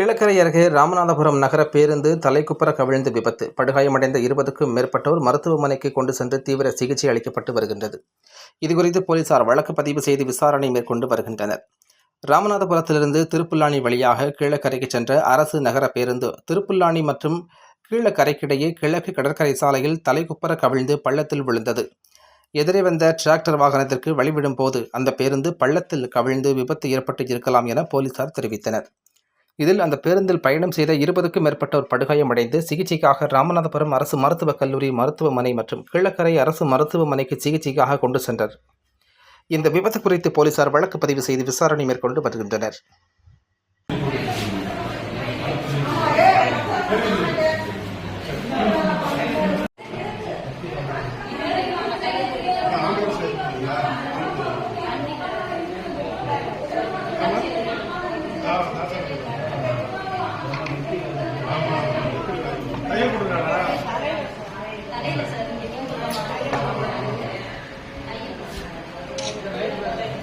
கிழக்கரை அருகே ராமநாதபுரம் நகர பேருந்து தலைக்குப்பர கவிழ்ந்து விபத்து. படுகாயமடைந்த இருபதுக்கும் மேற்பட்டோர் மருத்துவமனைக்கு கொண்டு சென்று தீவிர சிகிச்சை அளிக்கப்பட்டு வருகின்றது. இதுகுறித்து போலீசார் வழக்கு பதிவு செய்து விசாரணை மேற்கொண்டு வருகின்றனர். ராமநாதபுரத்திலிருந்து திருப்புல்லானி வழியாக கீழக்கரைக்கு சென்ற அரசு நகர பேருந்து திருப்புல்லானி மற்றும் கீழக்கரைக்கிடையே கிழக்கு கடற்கரை சாலையில் தலைக்குப்புற கவிழ்ந்து பள்ளத்தில் விழுந்தது. எதிரே வந்த டிராக்டர் வாகனத்திற்கு வழிவிடும் போது அந்த பேருந்து பள்ளத்தில் கவிழ்ந்து விபத்து ஏற்பட்டு இருக்கலாம் என போலீசார் தெரிவித்தனர். இதில் அந்த பேருந்தில் பயணம் செய்த இருபதுக்கும் மேற்பட்டோர் படுகாயமடைந்து சிகிச்சைக்காக ராமநாதபுரம் அரசு மருத்துவக் கல்லூரி மருத்துவமனை மற்றும் கீழக்கரை அரசு மருத்துவமனைக்கு சிகிச்சைக்காக கொண்டு சென்றார் இந்த விபத்து குறித்து போலீசார் வழக்கு பதிவு செய்து விசாரணை மேற்கொண்டு வருகின்றனர்.